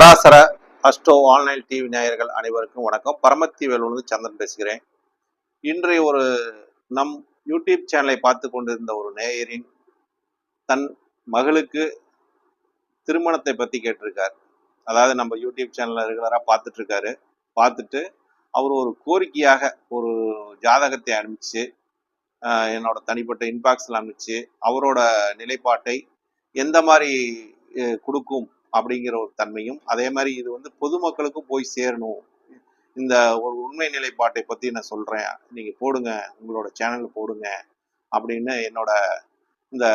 Parasara Astro online TV நேயர்கள் அனைவருக்கும் வணக்கம். பரமத்தி வேலூர்ந்து சந்திரன் பேசுகிறேன். இன்றைய ஒரு நம் யூடியூப் சேனலை பார்த்து கொண்டிருந்த ஒரு நேயரின் தன் மகளுக்கு திருமணத்தை பற்றி கேட்டிருக்கார். அதாவது நம்ம யூடியூப் சேனலில் ரெகுலராக பார்த்துட்ருக்காரு பார்த்துட்டு அவர் ஒரு கோரிக்கையாக ஒரு ஜாதகத்தை அனுப்பிச்சு என்னோட தனிப்பட்ட இன்பாக்ஸில் அனுப்பிச்சு அவரோட நிலைப்பாட்டை எந்த மாதிரி கொடுக்கும் அப்படிங்கிற ஒரு தன்மையும் அதே மாதிரி இது வந்து பொதுமக்களுக்கும் போய் சேரணும். இந்த ஒரு உண்மை நிலைப்பாட்டை பற்றி நான் சொல்கிறேன் நீங்கள் போடுங்க உங்களோட சேனலில் போடுங்க அப்படின்னு என்னோட இந்த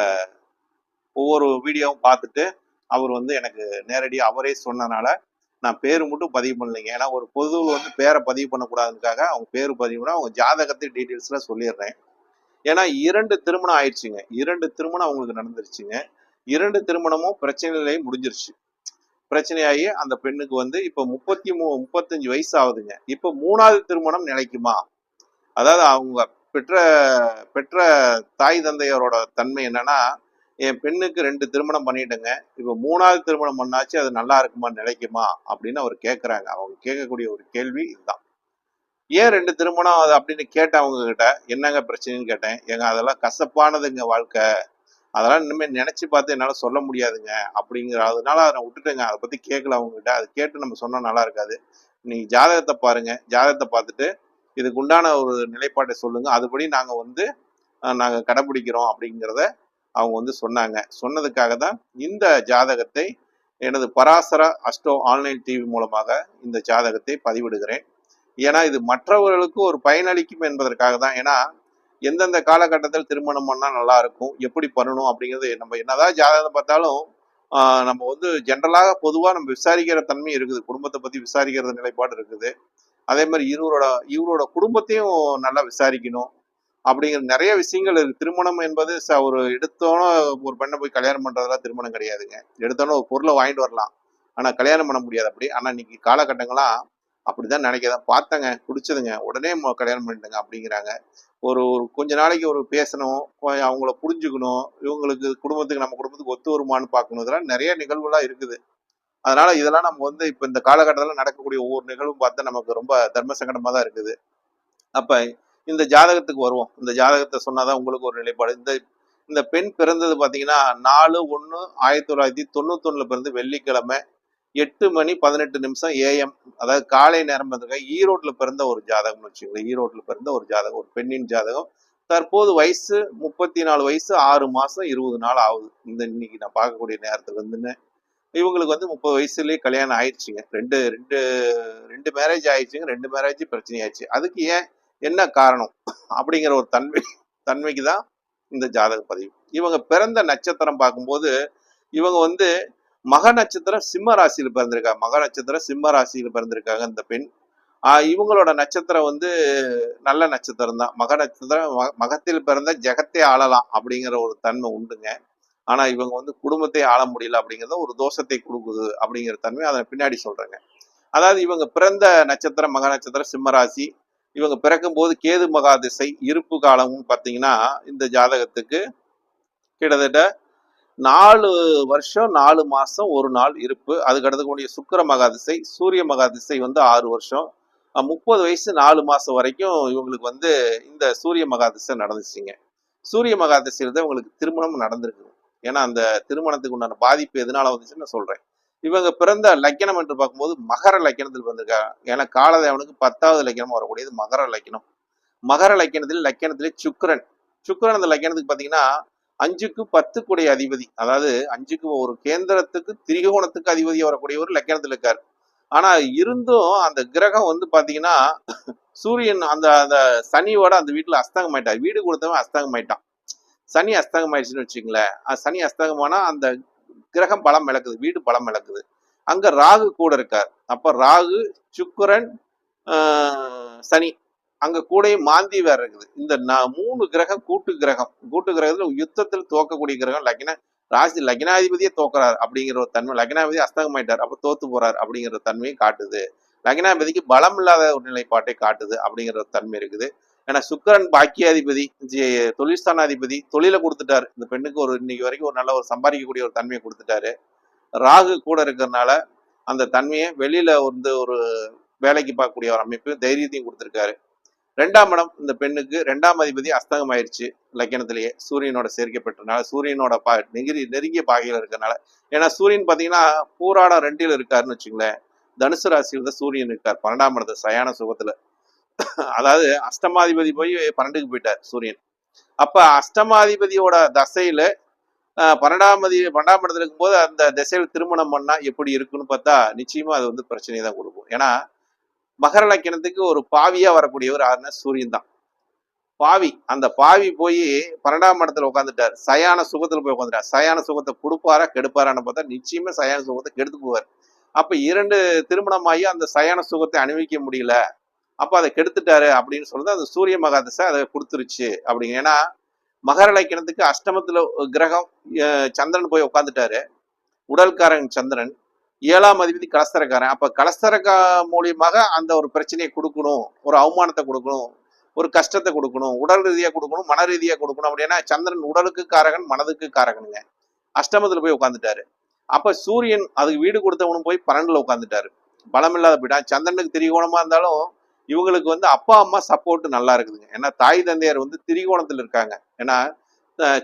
ஒவ்வொரு வீடியோவும் பார்த்துட்டு அவர் வந்து எனக்கு நேரடியாக அவரே சொன்னனால நான் பேர் மட்டும் பதிவு பண்ணலைங்க. ஏன்னா ஒரு பொது வந்து பேரை பதிவு பண்ணக்கூடாதுக்காக அவங்க பேர் பதிவு அவங்க ஜாதகத்தை டீட்டெயில்ஸில் சொல்லிடுறேன். ஏன்னா இரண்டு திருமணம் ஆயிடுச்சுங்க. இரண்டு திருமணம் அவங்களுக்கு நடந்துருச்சுங்க. இரண்டு திருமணமும் பிரச்சனையிலேயே முடிஞ்சிருச்சு. பிரச்சனையாகி அந்த பெண்ணுக்கு வந்து இப்போ முப்பத்தி மூ முப்பத்தஞ்சு வயசு ஆகுதுங்க இப்போ மூணாவது திருமணம் நிலைக்குமா? அதாவது அவங்க பெற்ற பெற்ற தாய் தந்தையரோட தன்மை என்னன்னா என் பெண்ணுக்கு ரெண்டு திருமணம் பண்ணிட்டேங்க. இப்போ மூணாவது திருமணம் பண்ணாச்சு அது நல்லா இருக்குமா நிலைக்குமா அப்படின்னு அவர் கேட்குறாங்க அவங்க கேட்கக்கூடிய ஒரு கேள்வி இதுதான். ஏன் ரெண்டு திருமணம் அது அப்படின்னு கேட்டேன் அவங்க கிட்ட என்னங்க பிரச்சனைன்னு கேட்டேன். எங்க அதெல்லாம் கசப்பானதுங்க வாழ்க்கை. அதெல்லாம் இனிமேல் நினைச்சு பார்த்து என்னால் சொல்ல முடியாதுங்க. அப்படிங்கிற அதனால அதை நான் விட்டுட்டேங்க. அதை பற்றி கேட்கல அவங்ககிட்ட. அதை கேட்டு நம்ம சொன்னால் நல்லா இருக்காது. நீங்கள் ஜாதகத்தை பாருங்க. ஜாதகத்தை பார்த்துட்டு இதுக்கு உண்டான ஒரு நிலைப்பாட்டை சொல்லுங்க. அதுபடி நாங்கள் வந்து நாங்கள் கடைபிடிக்கிறோம் அப்படிங்கிறத அவங்க வந்து சொன்னாங்க. சொன்னதுக்காக தான் இந்த ஜாதகத்தை எனது பராசர அஸ்டோ ஆன்லைன் டிவி மூலமாக இந்த ஜாதகத்தை பதிவிடுகிறேன். ஏன்னா இது மற்றவர்களுக்கு ஒரு பயனளிக்கும் என்பதற்காக தான். ஏன்னா எந்தெந்த காலகட்டத்தில் திருமணம் பண்ணால் நல்லா இருக்கும் எப்படி பண்ணணும் அப்படிங்கிறது நம்ம என்னதான் ஜாதகம் பார்த்தாலும் ஆஹ் நம்ம வந்து ஜென்ரலாக பொதுவாக நம்ம விசாரிக்கிற தன்மை இருக்குது. குடும்பத்தை பற்றி விசாரிக்கிறது நிலைப்பாடு இருக்குது. அதே மாதிரி இவரோட இவரோட குடும்பத்தையும் நல்லா விசாரிக்கணும். அப்படிங்கிற நிறைய விஷயங்கள் இருக்கு. திருமணம் என்பது ச- ஒரு எடுத்தோன்னே ஒரு பெண்ணை போய் கல்யாணம் பண்றதெல்லாம் திருமணம் கிடையாதுங்க. எடுத்தோன்னே ஒரு பொருளை வாங்கிட்டு வரலாம். ஆனா கல்யாணம் பண்ண முடியாது அப்படி. ஆனா இன்னைக்கு காலகட்டங்களாம் அப்படிதான் நினைக்கிறேன். பார்த்தங்க பிடிச்சதுங்க உடனே கல்யாணம் பண்ணிட்டுங்க அப்படிங்கிறாங்க. ஒரு ஒரு கொஞ்ச நாளைக்கு ஒரு பேசணும் அவங்கள புரிஞ்சுக்கணும் இவங்களுக்கு குடும்பத்துக்கு நம்ம குடும்பத்துக்கு ஒத்து வருமானு பார்க்கணும். இதெல்லாம் நிறைய நிகழ்வுலாம் இருக்குது. அதனால இதெல்லாம் நம்ம வந்து இப்போ இந்த காலகட்டத்தில் நடக்கக்கூடிய ஒவ்வொரு நிகழ்வும் பார்த்தா நமக்கு ரொம்ப தர்ம சங்கடமாக தான் இருக்குது. அப்போ இந்த ஜாதகத்துக்கு வருவோம். இந்த ஜாதகத்தை சொன்னாதான் உங்களுக்கு ஒரு நிலைப்பாடு. இந்த இந்த பெண் பிறந்தது பார்த்தீங்கன்னா நாலு ஒன்று ஆயிரத்தி தொள்ளாயிரத்தி தொண்ணூத்தொன்னில் பிறந்து வெள்ளிக்கிழமை எட்டு மணி பதினெட்டு நிமிஷம் ஏஎம் அதாவது காலை நேரம் வந்திருக்க ஈரோட்டில் பிறந்த ஒரு ஜாதகம்னு வச்சுக்கோங்களேன். ஈரோட்டில் பிறந்த ஒரு ஜாதகம் ஒரு பெண்ணின் ஜாதகம். தற்போது வயசு முப்பத்தி நாலு வயசு ஆறு மாசம் இருபது நாள் ஆகுது. இந்த இன்னைக்கு நான் பார்க்கக்கூடிய நேரத்துக்கு வந்துன்னு. இவங்களுக்கு வந்து முப்பது வயசுலயே கல்யாணம் ஆயிடுச்சுங்க. ரெண்டு ரெண்டு ரெண்டு மேரேஜ் ஆயிடுச்சுங்க. ரெண்டு மேரேஜ் பிரச்சனை அதுக்கு ஏன் என்ன காரணம்? அப்படிங்கிற ஒரு தன்மை தன்மைக்கு தான் இந்த ஜாதக பதிவு. இவங்க பிறந்த நட்சத்திரம் பார்க்கும்போது இவங்க வந்து மக நட்சத்திரம் சிம்ம ராசியில் பிறந்திருக்காங்க மக நட்சத்திரம் சிம்ம ராசியில் பிறந்திருக்காங்க இந்த பெண். இவங்களோட நட்சத்திரம் வந்து நல்ல நட்சத்திரம் தான். மக நட்சத்திரம் ம- மகத்தில் பிறந்த ஜெகத்தை ஆளலாம் அப்படிங்கிற ஒரு தன்மை உண்டுங்க. ஆனா இவங்க வந்து குடும்பத்தை ஆள முடியல அப்படிங்கிறத ஒரு தோஷத்தை கொடுக்குது அப்படிங்கிற தன்மை அதை பின்னாடி சொல்றேங்க. அதாவது இவங்க பிறந்த நட்சத்திரம் மக நட்சத்திரம் சிம்மராசி இவங்க பிறக்கும் போது கேது மகா திசை இருப்பு காலமும் பார்த்தீங்கன்னா இந்த ஜாதகத்துக்கு கிட்டத்தட்ட நாலு வருஷம் நாலு மாதம் ஒரு நாள் இருப்பு. அதுக்கு அடுத்தக்கூடிய சுக்கர மகாதிசை சூரிய மகாதிசை வந்து ஆறு வருஷம். முப்பது வயசு நாலு மாதம் வரைக்கும் இவங்களுக்கு வந்து இந்த சூரிய மகாதிசை நடந்துச்சுங்க. சூரிய மகாதிசையில் தான் இவங்களுக்கு திருமணம் நடந்திருக்கு ஏன்னா அந்த திருமணத்துக்கு உண்டான பாதிப்பு எதனால வந்துச்சுன்னு நான் சொல்கிறேன் இவங்க பிறந்த லக்கணம் என்று பார்க்கும்போது மகர லக்கணத்தில் வந்திருக்காங்க. ஏன்னா காலதேவனுக்கு பத்தாவது லக்கணம் வரக்கூடியது மகர லக்கணம். மகர லக்கணத்தில் லக்கணத்திலே சுக்கரன். சுக்கரன் அந்த லக்கணத்துக்கு பார்த்தீங்கன்னா அஞ்சுக்கு பத்துக்குடைய அதிபதி. அதாவது அஞ்சுக்கு ஒரு கேந்திரத்துக்கு திரிகோணத்துக்கு அதிபதி வரக்கூடிய ஒரு லக்கணத்தில் இருக்கார். ஆனா இருந்தும் அந்த கிரகம் வந்து பாத்தீங்கன்னா சூரியன் அந்த அந்த சனியோட அந்த வீட்டுல அஸ்தங்கம் ஆயிட்டார் வீடு கொடுத்தவன் அஸ்தங்கம் ஆயிட்டான் சனி அஸ்தங்கம் ஆயிடுச்சுன்னு வச்சுங்களேன் சனி அஸ்தங்கமானா அந்த கிரகம் பலம் இழக்குது வீடு பலம் இழக்குது அங்க ராகு கூட இருக்கார். அப்ப ராகு சுக்கிரன் சனி. அங்க கூட மாந்தி வேற இருக்குது. இந்த மூணு கிரகம் கூட்டு கிரகம். கூட்டு கிரகத்துல யுத்தத்தில் தோக்கக்கூடிய கிரகம் லக்ன ராசி லக்னாதிபதியே தோக்குறாரு அப்படிங்கிற ஒரு தன்மை. லக்னாதிபதி அஸ்தகமாயிட்டார் அப்ப தோத்து போறார் அப்படிங்கிற தன்மையை காட்டுது. லக்னாதிபதிக்கு பலம் இல்லாத ஒரு நிலைப்பாட்டை காட்டுது அப்படிங்கிற ஒரு தன்மை இருக்குது. ஏன்னா சுக்கரன் பாக்கியாதிபதி ஜெ- தொழில்ஸ்தானாதிபதி தொழிலை கொடுத்துட்டாரு. இந்த பெண்ணுக்கு ஒரு இன்னைக்கு வரைக்கும் ஒரு நல்ல ஒரு சம்பாதிக்கக்கூடிய ஒரு தன்மையை கொடுத்துட்டாரு. ராகு கூட இருக்கிறதுனால அந்த தன்மையை வெளியில வந்து ஒரு வேலைக்கு பார்க்கக்கூடிய ஒரு அமைப்பு தைரியத்தையும் கொடுத்துருக்காரு. ரெண்டாம் இடம் இந்த பெண்ணுக்கு ரெண்டாம் அதிபதி அஸ்தகம் ஆயிடுச்சு லக்கணத்திலேயே சூரியனோட சேர்க்கப்பட்டனால சூரியனோட பா நெகிரி நெருங்கிய பாகையில் இருக்கறனால ஏன்னா சூரியன் பார்த்தீங்கன்னா பூராடம் ரெண்டில் இருக்காருன்னு வச்சுங்களேன் தனுசு ராசியில் தான் சூரியன் இருக்கார். பன்னெண்டாம் இடத்துல சயான சுகத்தில். அதாவது அஷ்டமாதிபதி போய் பன்னெண்டுக்கு போயிட்டார் சூரியன். அப்போ அஷ்டமாதிபதியோட தசையில் பன்னெண்டாம் அதி பன்னெண்டாம் இடத்துல இருக்கும்போது அந்த திசையில் திருமணம் பண்ணால் எப்படி இருக்குன்னு பார்த்தா நிச்சயமாக அது வந்து பிரச்சனையை தான் கொடுக்கும். ஏன்னா மகர லக்கணத்துக்கு ஒரு பாவியா வரக்கூடியவர் ஆறுனா சூரியன் தான். பாவி அந்த பாவி போய் பன்னெண்டாம் இடத்துல உட்காந்துட்டார் சயான சுகத்துல போய் உட்காந்துட்டார் சயான சுகத்தை கொடுப்பாரா கெடுப்பாரான்னு பார்த்தா நிச்சயமே சயான சுகத்தை கெடுத்து போவார். அப்ப இரண்டு திருமணமாகி அந்த சயான சுகத்தை அனுபவிக்க முடியல. அப்ப அதை கெடுத்துட்டாரு அப்படின்னு சொல்றது அந்த சூரிய மகாதசை அதை கொடுத்துருச்சு அப்படிங்க. ஏன்னா மகர லக்கணத்துக்கு அஷ்டமத்துல கிரகம் சந்திரன் போய் உட்காந்துட்டாரு உடல்காரன் சந்திரன். ஏழாம் அதிபதி கலஸ்தரக்காரன் அப்ப கலஸ்தரக்கா மூலியமாக அந்த ஒரு பிரச்சனையை கொடுக்கணும். ஒரு அவமானத்தை கொடுக்கணும். ஒரு கஷ்டத்தை கொடுக்கணும். உடல் ரீதியா கொடுக்கணும் மன ரீதியா கொடுக்கணும். அப்படின்னா சந்திரன் உடலுக்கு காரகன் மனதுக்கு காரகனுங்க. அஷ்டமத்துல போய் உட்காந்துட்டாரு அப்ப சூரியன் அதுக்கு வீடு கொடுத்தவனும் போய் பன்னெண்டுல உட்காந்துட்டாரு பலம் இல்லாத போயிட்டா சந்திரனுக்கு திரிகோணமா இருந்தாலும் இவங்களுக்கு வந்து அப்பா அம்மா சப்போர்ட் நல்லா இருக்குதுங்க. ஏன்னா தாய் தந்தையர் வந்து திரிகோணத்துல இருக்காங்க. ஏன்னா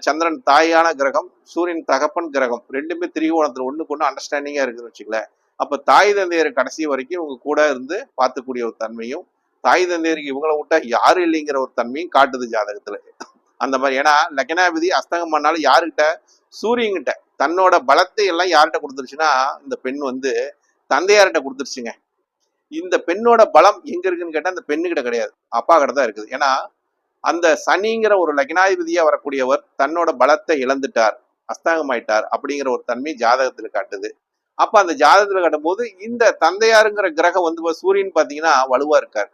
சந்திரன் தாயான கிரகம் சூரியன் தகப்பன் கிரகம். ரெண்டுமே திரிகோணத்துல ஒண்ணுக்கு ஒண்ணு அண்டர்ஸ்டாண்டிங்கா இருக்குன்னு வச்சுக்கல அப்ப தாய் தந்தையர் கடைசி வரைக்கும் இவங்க கூட இருந்து பார்த்துக்கூடிய ஒரு தன்மையும் தாய் தந்தையருக்கு இவங்கள விட்டா யாரும் இல்லைங்கிற ஒரு தன்மையும் காட்டுது ஜாதகத்துல. அந்த மாதிரி. ஏன்னா லக்னாபதி அஸ்தங்கம் பண்ணாலும் யாருக்கிட்ட? சூரியன்கிட்ட. தன்னோட பலத்தை எல்லாம் யார்கிட்ட கொடுத்துருச்சுன்னா இந்த பெண் வந்து தந்தையார்கிட்ட கொடுத்துருச்சுங்க. இந்த பெண்ணோட பலம் எங்க இருக்குன்னு கேட்டா அந்த பெண்ணுகிட்ட கிடையாது. அப்பா கிட்ட தான் இருக்குது. ஏன்னா அந்த சனிங்கிற ஒரு லக்னாதிபதியா வரக்கூடியவர் தன்னோட பலத்தை இழந்துட்டார் அஸ்தங்கமாயிட்டார் அப்படிங்கிற ஒரு தன்மை ஜாதகத்துல காட்டுது. அப்ப அந்த ஜாதகத்துல காட்டும்போது இந்த தந்தையாருங்கிற கிரகம் வந்து சூரியன் பாத்தீங்கன்னா வலுவா இருக்கார்.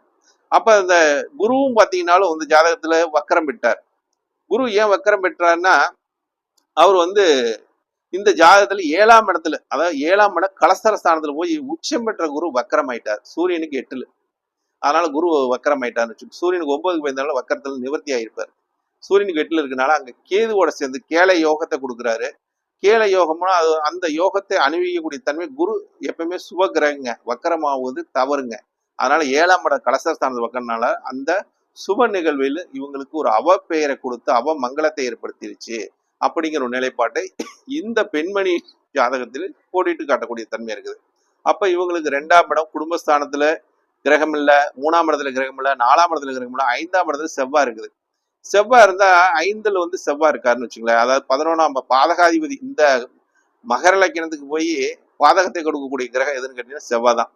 அப்ப அந்த குருவும் பாத்தீங்கன்னாலும் வந்து ஜாதகத்துல வக்கரம் பெற்றார். குரு ஏன் வக்கரம் பெற்றார்னா அவர் வந்து இந்த ஜாதகத்துல ஏழாம் இடத்துல அதாவது ஏழாம் இடம் கலசர ஸ்தானத்துல போய் உச்சம் பெற்ற குரு வக்கரம் ஆயிட்டார் சூரியனுக்கு எட்டுல. அதனால குரு வக்கரம் ஆயிட்டார்னு சூரியனுக்கு ஒன்பதுக்கு போயிருந்தாலும் வக்கரத்துல நிவர்த்தி ஆயிருப்பார். சூரியனுக்கு எட்டுல இருக்கனால அங்க கேதுவோட சேர்ந்து கேளை யோகத்தை கொடுக்குறாரு. கேளை யோகம்னா அது அந்த யோகத்தை அணிவிக்கக்கூடிய தன்மை குரு எப்பயுமே சுப கிரகங்க. வக்கரமாவது தவறுங்க. அதனால ஏழாம் இடம் கலசர ஸ்தானத்துல வக்கறனால அந்த சுப நிகழ்வில் இவங்களுக்கு ஒரு அவ பெயரை கொடுத்து அவ மங்களத்தை ஏற்படுத்திருச்சு. அப்படிங்கிற ஒரு நிலைப்பாட்டை இந்த பெண்மணி ஜாதகத்தில் போட்டிட்டு காட்டக்கூடிய தன்மை இருக்குது. அப்ப இவங்களுக்கு ரெண்டாம் இடம் குடும்பஸ்தானத்துல கிரகம் இல்லை மூணாம் இடத்துல கிரகம் இல்லை நாலாம் இடத்துல கிரகம் இல்லை ஐந்தாம் இடத்துல செவ்வாய் இருக்குது. செவ்வாய் இருந்தா ஐந்துல வந்து செவ்வாய் இருக்காருன்னு வச்சுங்களேன். அதாவது பதினொன்றாம் பாதகாதிபதி இந்த மகர லக்கணத்துக்கு போய் பாதகத்தை கொடுக்கக்கூடிய கிரகம் எதுன்னு கேட்டீங்கன்னா செவ்வாய் தான்.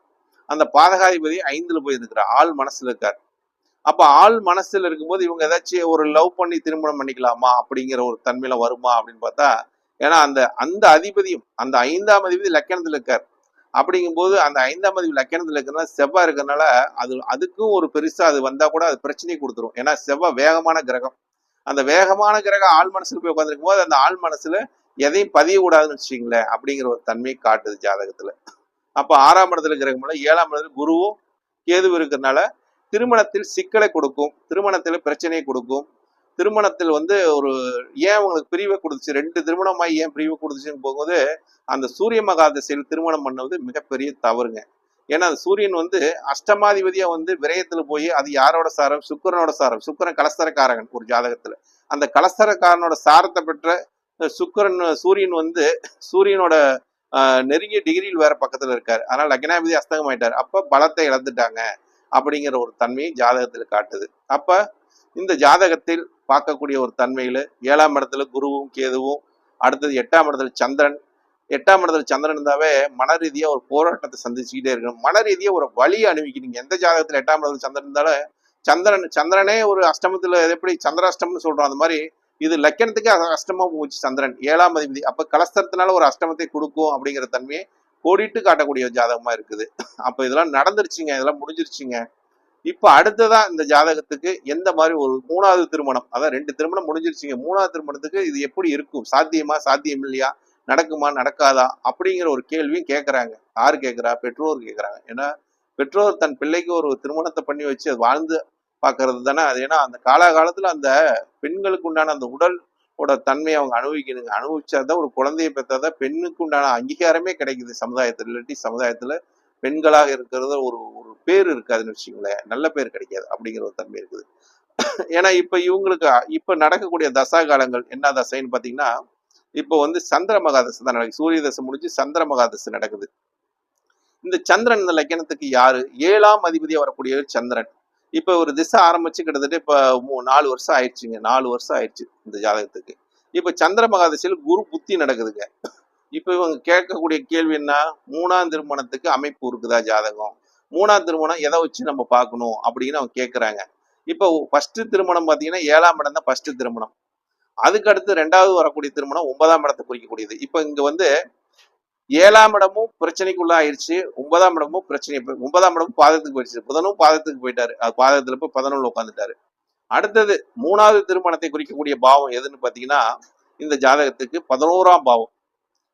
அந்த பாதகாதிபதி ஐந்துல போய் இருக்கிறார் ஆள் மனசுல இருக்கார். அப்ப ஆள் மனசுல இருக்கும்போது இவங்க ஏதாச்சும் ஒரு லவ் பண்ணி திருமணம் பண்ணிக்கலாமா அப்படிங்கிற ஒரு தன்மையில வருமா அப்படின்னு பார்த்தா ஏன்னா அந்த அந்த அதிபதியும் அந்த ஐந்தாம் அதிபதி லக்கணத்துல இருக்கார். அப்படிங்கும்போது அந்த ஐந்தாம் பதிவு லக்கணத்தில் இருக்கிறதுனால செவ்வாய் இருக்கிறதுனால அது அதுக்கும் ஒரு பெருசா அது வந்தா கூட அது பிரச்சனையை கொடுத்துரும். ஏன்னா செவ்வாய் வேகமான கிரகம். அந்த வேகமான கிரகம் ஆள் மனசில் போய் உட்காந்துருக்கும் போது அந்த ஆள் மனசுல எதையும் பதிய கூடாதுன்னு வச்சுக்கீங்களேன் அப்படிங்கிற ஒரு தன்மை காட்டுது ஜாதகத்துல. அப்போ ஆறாம் இடத்துல கிரகம் ஏழாம் இடத்துல குருவும் கேது இருக்கிறதுனால திருமணத்தில் சிக்கலை கொடுக்கும். திருமணத்தில் பிரச்சனையை கொடுக்கும். திருமணத்தில் வந்து ஒரு ஏன் உங்களுக்கு பிரிவை கொடுத்துச்சு? ரெண்டு திருமணமாய் ஏன் பிரிவு கொடுத்துச்சுன்னு போகும்போது அந்த சூரிய மகாதசையில் திருமணம் பண்ணது மிகப்பெரிய தவறுங்க. ஏன்னா அந்த சூரியன் வந்து அஷ்டமாதிபதியா வந்து விரயத்துல போய் அது யாரோட சாரம்? சுக்கிரனோட சாரம். சுக்கிரன் கலஸ்தரக்காரகன் ஒரு ஜாதகத்துல. அந்த கலஸ்தரக்காரனோட சாரத்தை பெற்ற சுக்கரன் சுக்கிரன் சூரியன் வந்து சூரியனோட நெருங்கிய டிகிரியில் வேற பக்கத்துல இருக்காரு. அதனால அஸ்தமம் ஆயிட்டார் அப்ப பலத்தை இழந்துட்டாங்க. அப்படிங்கிற ஒரு தன்மையை ஜாதகத்தில் காட்டுது. அப்ப இந்த ஜாதகத்தில் பார்க்கக்கூடிய ஒரு தன்மையில் ஏழாம் இடத்துல குருவும் கேதுவும் அடுத்தது எட்டாம் இடத்துல சந்திரன். எட்டாம் இடத்துல சந்திரன் இருந்தாவே மன ரீதியாக ஒரு போராட்டத்தை சந்திச்சுக்கிட்டே இருக்கணும். மன ரீதியாக ஒரு வழியை அனுபவிக்கிறீங்க எந்த ஜாதகத்தில் எட்டாம் இடத்துல சந்திரன் இருந்தாலும் சந்திரன் சந்திரனே ஒரு அஷ்டமத்தில் எப்படி சந்திராஷ்டமம்னு சொல்றோம். அந்த மாதிரி இது லக்கணத்துக்கு அ- அஷ்டமா போச்சு சந்திரன். ஏழாம் அதிபதி. அப்ப கலஸ்தரத்தினால ஒரு அஷ்டமத்தை கொடுக்கும் அப்படிங்கிற தன்மையை கோடிட்டு காட்டக்கூடிய ஜாதகமா இருக்குது. அப்ப இதெல்லாம் நடந்துருச்சுங்க. இதெல்லாம் முடிஞ்சிருச்சுங்க. இப்போ அடுத்ததா இந்த ஜாதகத்துக்கு எந்த மாதிரி ஒரு மூணாவது திருமணம்? அதான் ரெண்டு திருமணம் முடிஞ்சிருச்சுங்க. மூணாவது திருமணத்துக்கு இது எப்படி இருக்கும்? சாத்தியமா? சாத்தியம் இல்லையா? நடக்குமா? நடக்காதா? அப்படிங்கிற ஒரு கேள்வியும் கேட்குறாங்க யார் கேட்கறா பெற்றோர் கேட்குறாங்க ஏன்னா பெற்றோர் தன் பிள்ளைக்கு ஒரு திருமணத்தை பண்ணி வச்சு அது வாழ்ந்து பார்க்கறது தானே அது. ஏன்னா அந்த காலகாலத்தில் அந்த பெண்களுக்கு உண்டான அந்த உடல் ஓட தன்மையை அவங்க அனுபவிக்கணுங்க. அனுபவிச்சாதான் ஒரு குழந்தையை பெற்றாதான் பெண்ணுக்கு உண்டான அங்கீகாரமே கிடைக்குது சமுதாயத்தில். இல்லாட்டி சமுதாயத்தில் பெண்களாக இருக்கிறத ஒரு ஒரு பேர் இருக்காதுன்னு வச்சுங்களேன் நல்ல பேர் கிடைக்காது அப்படிங்கிற ஒரு தன்மை இருக்குது. ஏன்னா இப்ப இவங்களுக்கு இப்ப நடக்கக்கூடிய தசா காலங்கள் என்ன தசைன்னு பாத்தீங்கன்னா இப்போ வந்து சந்திர மகாதசை தான் நடக்குது. சூரிய தசை முடிஞ்சு சந்திர மகாதசை நடக்குது. இந்த சந்திரன் இந்த லக்கணத்துக்கு யாரு? ஏழாம் அதிபதியா வரக்கூடிய சந்திரன். இப்ப ஒரு திசை ஆரம்பிச்சு கிட்டத்தட்ட இப்ப மூ- நாலு வருஷம் ஆயிடுச்சுங்க. நாலு வருஷம் ஆயிடுச்சு இந்த ஜாதகத்துக்கு. இப்ப சந்திர மகாதசையில் குரு புத்தி நடக்குதுங்க. இப்ப இவங்க கேட்கக்கூடிய கேள்வி என்ன? மூணாம் திருமணத்துக்கு அமைப்பு இருக்குதா ஜாதகம்? மூணாம் திருமணம் எதை வச்சு நம்ம பார்க்கணும் அப்படின்னு அவங்க கேட்கறாங்க இப்போ ஃபஸ்ட்டு திருமணம் பாத்தீங்கன்னா ஏழாம் இடம் தான் ஃபஸ்ட்டு திருமணம். அதுக்கு அடுத்து ரெண்டாவது வரக்கூடிய திருமணம் ஒன்பதாம் இடத்தை குறிக்கக்கூடியது. இப்போ இங்க வந்து ஏழாம் இடமும் பிரச்சனைக்குள்ள ஆயிடுச்சு ஒன்பதாம் இடமும் பிரச்சனை ஒன்பதாம் இடமும் பாதத்துக்கு போயிடுச்சு. புதனும் பாதத்துக்கு போயிட்டாரு. அது பாதத்துல போய் பதினொன்று உட்காந்துட்டாரு அடுத்தது மூணாவது திருமணத்தை குறிக்கக்கூடிய பாவம் எதுன்னு பாத்தீங்கன்னா இந்த ஜாதகத்துக்கு பதினோராம் பாவம்.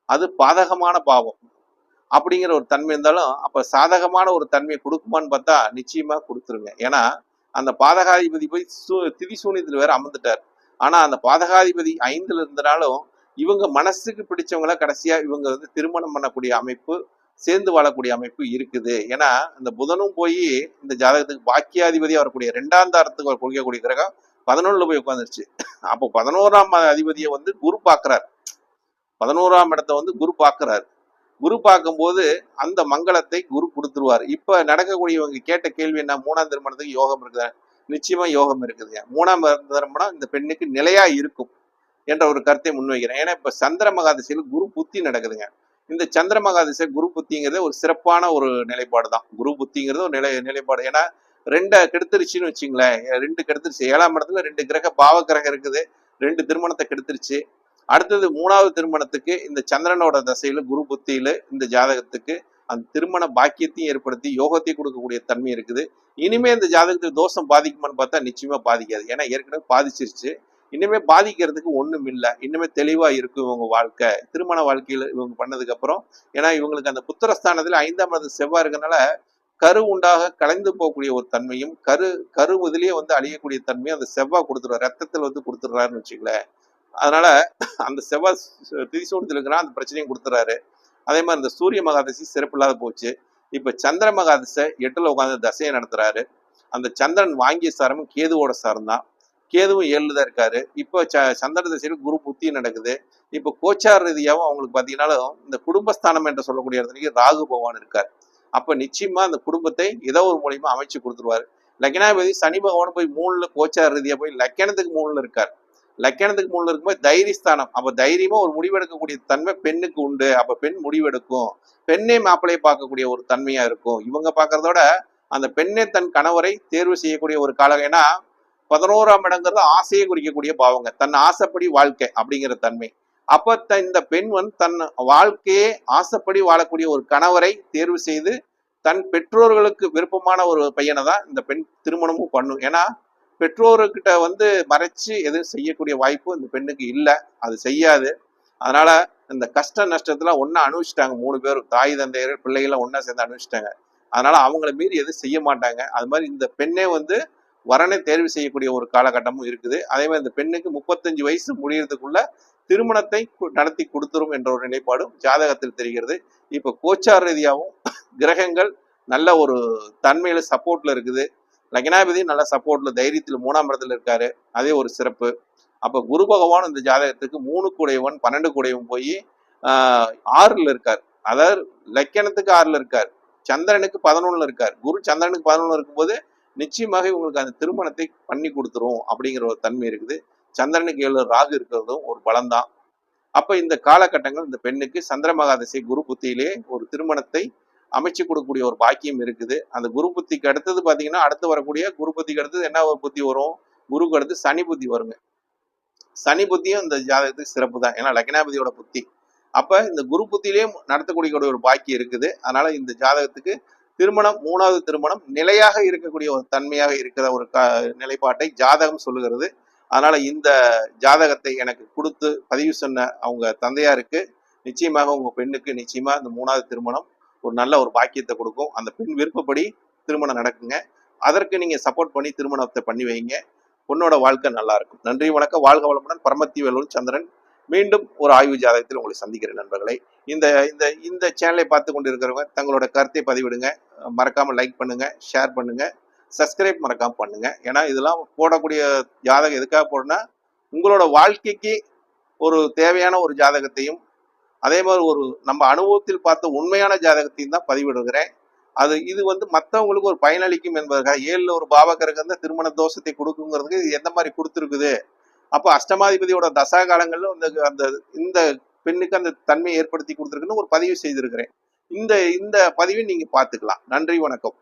அது பாதகமான பாவம். அப்படிங்கிற ஒரு தன்மை இருந்தாலும் அப்போ சாதகமான ஒரு தன்மையை கொடுக்குமான்னு பார்த்தா நிச்சயமா கொடுத்துருங்க. ஏன்னா அந்த பாதகாதிபதி போய் சூ திதி சூனியத்தில் வேற அமர்ந்துட்டார். ஆனா அந்த பாதகாதிபதி ஐந்துல இருந்தனாலும் இவங்க மனசுக்கு பிடிச்சவங்கள கடைசியா இவங்க வந்து திருமணம் பண்ணக்கூடிய அமைப்பு சேர்ந்து வாழக்கூடிய அமைப்பு இருக்குது. ஏன்னா இந்த புதனும் போய் இந்த ஜாதகத்துக்கு பாக்கியாதிபதியா வரக்கூடிய ரெண்டாம் தாரத்துக்கு அவர் கொடுக்கக்கூடிய கிரகம் பதினொன்னுல போய் உட்காந்துருச்சு அப்போ பதினோராம் அதிபதியை வந்து குரு பார்க்குறார். பதினோராம் இடத்த வந்து குரு பார்க்குறாரு. குரு பார்க்கும்போது அந்த மங்களத்தை குரு கொடுத்துருவார். இப்போ நடக்கக்கூடியவங்க கேட்ட கேள்வி என்ன? மூணாம் திருமணத்துக்கு யோகம் இருக்குது? நிச்சயமா யோகம் இருக்குதுங்க மூணாம் திருமணம் இந்த பெண்ணுக்கு நிலையா இருக்கும் என்ற ஒரு கருத்தை முன்வைக்கிறேன். ஏன்னா இப்ப சந்திர மகாதிசையில் குரு புத்தி நடக்குதுங்க. இந்த சந்திர மகாதிசை குரு புத்திங்கிறது ஒரு சிறப்பான ஒரு நிலைப்பாடு தான். குரு புத்திங்கிறது ஒரு நிலை நிலைப்பாடு. ஏன்னா ரெண்டை கெடுத்துருச்சுன்னு வச்சுங்களேன். ரெண்டு கெடுத்துருச்சு. ஏழாம் இடத்துல ரெண்டு கிரக பாவ கிரகம் இருக்குது. ரெண்டு திருமணத்தை கெடுத்துருச்சு. அடுத்தது மூணாவது திருமணத்துக்கு இந்த சந்திரனோட தசையில குரு புத்தியில இந்த ஜாதகத்துக்கு அந்த திருமண பாக்கியத்தையும் ஏற்படுத்தி யோகத்தையும் கொடுக்கக்கூடிய தன்மை இருக்குது. இனிமே இந்த ஜாதகத்துக்கு தோஷம் பாதிக்குமான்னு பார்த்தா நிச்சயமா பாதிக்காது. ஏன்னா ஏற்கனவே பாதிச்சிருச்சு. இனிமே பாதிக்கிறதுக்கு ஒண்ணும் இல்லை. இனிமே தெளிவா இருக்கும் இவங்க வாழ்க்கை. திருமண வாழ்க்கையில இவங்க பண்ணதுக்கு அப்புறம் ஏன்னா இவங்களுக்கு அந்த புத்திரஸ்தானத்துல ஐந்தாம் இடத்து செவ்வாய் இருக்கனால கரு உண்டாக கலைந்து போகக்கூடிய ஒரு தன்மையும் கரு கரு முதலே வந்து அழியக்கூடிய தன்மையும் அந்த செவ்வாய் கொடுத்துருவார். ரத்தத்தில் வந்து கொடுத்துடுறாருன்னு வச்சுங்களேன் அதனால அந்த செவ்வாய் திரிசூடத்தில் இருக்கிறா அந்த பிரச்சனையும் கொடுத்துறாரு. அதே மாதிரி இந்த சூரிய மகாதசி சிறப்பு இல்லாத போச்சு. இப்போ சந்திர மகாதசை எட்டில் உட்காந்து தசையை நடத்துறாரு. அந்த சந்திரன் வாங்கிய சாரமும் கேதுவோட சாரம் தான் கேதுவும் ஏழு தான் இருக்காரு. இப்போ ச சந்திர தசையில் குரு புத்தி நடக்குது. இப்போ கோச்சார் ரீதியாகவும் அவங்களுக்கு பார்த்தீங்கன்னாலும் இந்த குடும்பஸ்தானம் என்று சொல்லக்கூடிய இடத்துலக்கு ராகு பகவான் இருக்கார். அப்போ நிச்சயமா அந்த குடும்பத்தை ஏதோ ஒரு மூலியமா அமைச்சு கொடுத்துருவாரு. லக்னாபதி சனி பகவான் போய் மூணுல கோச்சார் ரீதியாக போய் லக்கணத்துக்கு மூணுல இருக்கார். லக்கணத்துக்கு மூணுல இருக்கும்போது தைரியஸ்தானம். அப்போ தைரியமா ஒரு முடிவெடுக்கக்கூடிய தன்மை பெண்ணுக்கு உண்டு. அப்ப பெண் முடிவெடுக்கும். பெண்ணே மாப்பிள்ளையை பார்க்கக்கூடிய ஒரு தன்மையா இருக்கும். இவங்க பார்க்கறதோட அந்த பெண்ணே தன் கணவரை தேர்வு செய்யக்கூடிய ஒரு காலம் ஏன்னா பதினோராம் இடங்கிறது ஆசையை குறிக்கக்கூடிய பாவங்க. தன் ஆசைப்படி வாழ்க்கை அப்படிங்கிற தன்மை. அப்ப த- இந்த பெண் வந்து தன் வாழ்க்கையே ஆசைப்படி வாழக்கூடிய ஒரு கணவரை தேர்வு செய்து தன் பெற்றோர்களுக்கு விருப்பமான ஒரு பையனை தான் இந்த பெண் திருமணமும் பண்ணும். ஏன்னா பெற்றோர்கிட்ட வந்து மறைச்சு எதுவும் செய்யக்கூடிய வாய்ப்பு இந்த பெண்ணுக்கு இல்லை. அது செய்யாது. அதனால இந்த கஷ்ட நஷ்டத்துல ஒன்றா அனுபவிச்சிட்டாங்க. மூணு பேரும் தாய் தந்தையர் பிள்ளைகள்லாம் ஒன்றா சேர்ந்து அனுபவிச்சிட்டாங்க. அதனால அவங்கள மீறி எதுவும் செய்ய மாட்டாங்க. அது மாதிரி இந்த பெண்ணே வந்து வரனை தேர்வு செய்யக்கூடிய ஒரு காலகட்டமும் இருக்குது. அதே மாதிரி இந்த பெண்ணுக்கு முப்பத்தஞ்சு வயசு முடியறதுக்குள்ள திருமணத்தை கு- நடத்தி கொடுத்துரும் என்ற ஒரு நிலைப்பாடும் ஜாதகத்தில் தெரிகிறது. இப்போ கோச்சார் ரீதியாகவும் கிரகங்கள் நல்ல ஒரு தன்மையில சப்போர்ட்ல இருக்குது. லக்னாபதி நல்ல சப்போர்ட்ல தைரியத்தில் மூணாம் இடத்துல இருக்காரு. அதே ஒரு சிறப்பு. அப்ப குரு பகவான் இந்த ஜாதகத்துக்கு மூணு கூடையவன் பன்னெண்டு கூடையவன் போய் ஆஹ் ஆறுல இருக்கார். அதாவது லக்கணத்துக்கு ஆறுல இருக்கார். சந்திரனுக்கு பதினொன்னுல இருக்கார். குரு சந்திரனுக்கு பதினொன்னு இருக்கும்போது நிச்சயமாக இவங்களுக்கு அந்த திருமணத்தை பண்ணி கொடுத்துரும் அப்படிங்கிற ஒரு தன்மை இருக்குது. சந்திரனுக்கு ஏழு ராகு இருக்கிறதும் ஒரு பலம்தான். அப்ப இந்த காலகட்டங்கள் இந்த பெண்ணுக்கு சந்திர மகாதசை குரு புத்தியிலே ஒரு திருமணத்தை அமைச்சு கொடுக்கக்கூடிய ஒரு பாக்கியம் இருக்குது. அந்த குரு புத்திக்கு அடுத்தது பார்த்தீங்கன்னா அடுத்து வரக்கூடிய குரு புத்திக்கு அடுத்தது என்ன ஒரு புத்தி வரும்? குருக்கு அடுத்து சனி புத்தி வருங்க. சனி புத்தியும் இந்த ஜாதகத்துக்கு சிறப்பு தான். ஏன்னா லக்னாபதியோட புத்தி. அப்போ இந்த குரு புத்தியிலேயும் நடத்தக்கூடிய ஒரு பாக்கியம் இருக்குது. அதனால இந்த ஜாதகத்துக்கு திருமணம் மூணாவது திருமணம் நிலையாக இருக்கக்கூடிய ஒரு தன்மையாக இருக்கிற ஒரு க நிலைப்பாட்டை ஜாதகம் சொல்லுகிறது. அதனால இந்த ஜாதகத்தை எனக்கு கொடுத்து பதிவு சொன்ன அவங்க தந்தையாருக்கு நிச்சயமாக உங்க பெண்ணுக்கு நிச்சயமா இந்த மூணாவது திருமணம் ஒரு நல்ல ஒரு பாக்கியத்தை கொடுக்கும். அந்த பெண் விருப்பப்படி திருமணம் நடக்குங்க. அதற்கு நீங்க சப்போர்ட் பண்ணி திருமணத்தை பண்ணி வைங்க. பொண்ணோட வாழ்க்கை நல்லா இருக்கும். நன்றி வணக்கம். வாழ்க வளமுடன் பரமத்தி வேலூர் சந்திரன். மீண்டும் ஒரு ஆய்வு ஜாதகத்தில் உங்களை சந்திக்கிறேன் நண்பர்களை. இந்த இந்த இந்த சேனலை பார்த்து கொண்டு இருக்கிறவங்க தங்களோட கருத்தை பதிவிடுங்க. மறக்காம லைக் பண்ணுங்க ஷேர் பண்ணுங்க. சப்ஸ்கிரைப் மறக்காம பண்ணுங்க. ஏன்னா இதெல்லாம் போடக்கூடிய ஜாதகம் எதுக்காக போடணும்னா உங்களோட வாழ்க்கைக்கு ஒரு தேவையான ஒரு ஜாதகத்தையும் அதே மாதிரி ஒரு நம்ம அனுபவத்தில் பார்த்த உண்மையான ஜாதகத்தையும் தான் பதிவிடுகிறேன். அது இது வந்து மற்றவங்களுக்கு ஒரு பயனளிக்கும் என்பதற்காக ஏழில் ஒரு பாவகருக்கு வந்து திருமண தோஷத்தை கொடுக்குங்கிறதுக்கு இது எந்த மாதிரி கொடுத்துருக்குது? அப்போ அஷ்டமாதிபதியோட தசா காலங்களில் அந்த அந்த இந்த பெண்ணுக்கு அந்த தன்மையை ஏற்படுத்தி கொடுத்துருக்குன்னு ஒரு பதிவு செய்திருக்கிறேன். இந்த இந்த பதிவை நீங்கள் பார்த்துக்கலாம். நன்றி வணக்கம்.